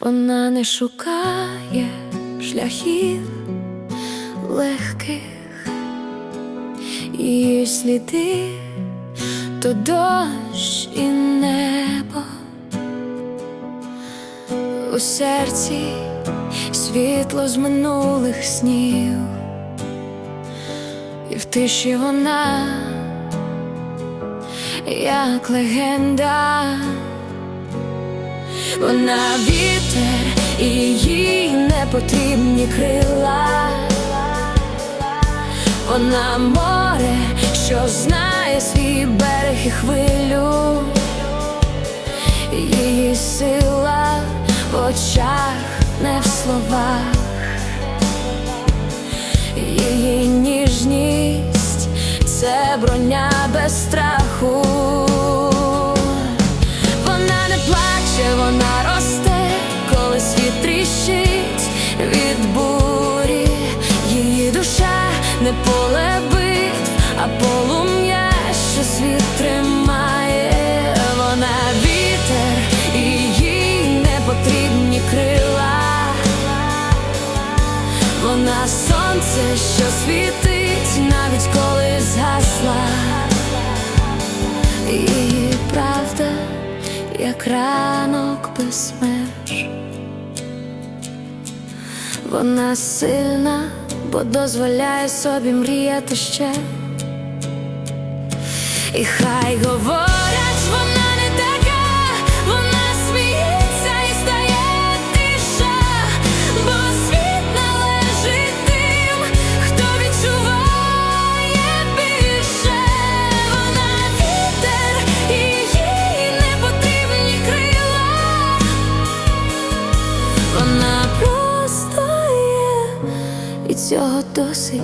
Вона не шукає шляхів легких, її сліди то дощ і небо у серці світло з минулих снів, і в тиші вона, як легенда. Вона вітер і їй не потрібні крила. Вона море, що знає свій берег і хвилю. Її сила в очах, не в словах. Її ніжність це броня без страху. Не поле битв, а полум'я, що світ тримає. Вона вітер, і їй не потрібні крила. Вона сонце, що світить, навіть коли згасла. Її правда, як ранок без меж. Вона сильна, бо дозволяє собі мріяти ще. І хай говорять, Вона просто